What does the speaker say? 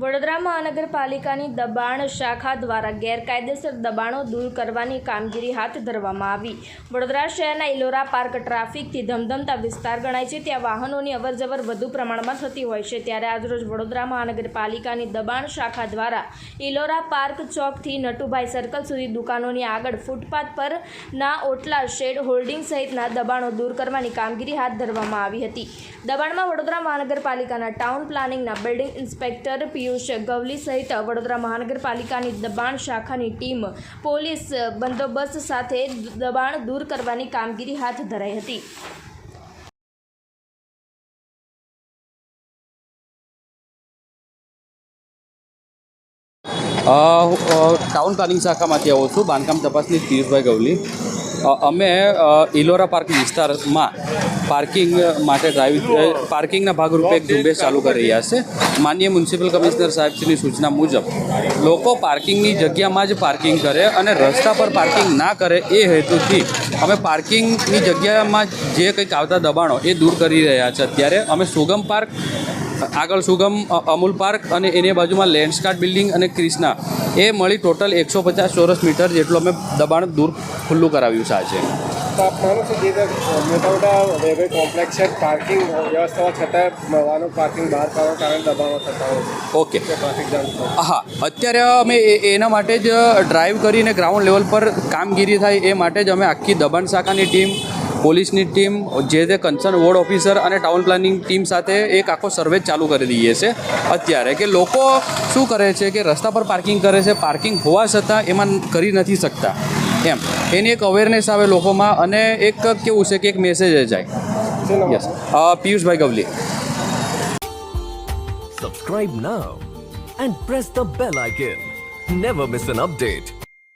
વડોદરા મહાનગરપાલિકાની દબાણ શાખા દ્વારા ગેરકાયદેસર દબાણો દૂર કરવાની કામગીરી હાથ ધરવામાં આવી. વડોદરા શહેરના ઇલોરા પાર્ક ટ્રાફિકથી ધમધમતા વિસ્તાર ગણાય છે. ત્યાં વાહનોની અવરજવર વધુ પ્રમાણમાં થતી હોય છે. ત્યારે આજરોજ વડોદરા મહાનગરપાલિકાની દબાણ શાખા દ્વારા ઇલોરા પાર્ક ચોકથી નટુભાઈ સર્કલ સુધી દુકાનોની આગળ ફૂટપાથ પર ના ઓટલા શેડ હોલ્ડિંગ સહિતના દબાણો દૂર કરવાની કામગીરી હાથ ધરવામાં આવી હતી. દબાણમાં વડોદરા મહાનગરપાલિકાના ટાઉન પ્લાનિંગના બિલ્ડિંગ ઇન્સ્પેક્ટર પિયુષ ગવલી સહિત વડોદરા મહાનગરપાલિકાની દબાણ શાખાની ટીમ પોલીસ બંદોબસ્ત સાથે દબાણ દૂર કરવાની કામગીરી હાથ ધરાઈ હતી. અ, હું, અ, ટાઉન પ્લાનિંગ શાખામાંથી આવું છું. બાંધકામ તપાસની પિયુષભાઈ ગવલી. અ, અમે ઇલોરા પાર્ક વિસ્તારમાં પાર્કિંગ માટે ડ્રાઇવિંગ પાર્કિંગના ભાગરૂપે એક ઝુંબેશ ચાલુ કરી રહ્યા છે. માન્ય મ્યુનિસિપલ કમિશનર સાહેબશ્રીની સૂચના મુજબ, લોકો પાર્કિંગની જગ્યામાં જ પાર્કિંગ કરે અને રસ્તા પર પાર્કિંગ ના કરે એ હેતુથી અમે પાર્કિંગની જગ્યામાં જે કંઈક આવતા દબાણો એ દૂર કરી રહ્યા છે. અત્યારે અમે સુગમ પાર્ક આગળ સુગમ અમૂલ પાર્ક અને એની બાજુમાં લેન્ડસ્કાર્ટ બિલ્ડિંગ અને ક્રિષ્ના. એ મળી ટોટલ એકસો પચાસ ચોરસ મીટર જેટલું અમે દબાણ દૂર ખુલ્લું કરાવ્યું છે આજે. જે મોટા મોટા રેલવે કોમ્પ્લેક્સ છે પાર્કિંગ વ્યવસ્થા છતાં વાહનો પાર્કિંગ બહાર કાઢવા કારણે દબાણો થતા હોય ઓકે. ટ્રાફિક જામ હા અત્યારે અમે એના માટે જ ડ્રાઈવ કરીને ગ્રાઉન્ડ લેવલ પર કામગીરી થાય એ માટે જ અમે આખી દબાણ શાખાની ટીમ પોલીસની ટીમ, જે તે કન્સર્ન વોર્ડ ઓફિસર અને ટાઉન પ્લાનિંગ ટીમ સાથે એક આખો સર્વે ચાલુ કરી દઈએ છે. અત્યારે કે લોકો શું કરે છે કે રસ્તા પર પાર્કિંગ કરે છે પાર્કિંગ હોવા છતાં એમાં કરી નથી શકતા. એમ. એની એક અવેરનેસ આવે લોકોમાં અને એક કેવું છે કે એક મેસેજ જાય. Yes Piyushbhai Gavli. Subscribe now and press the bell icon never miss an update.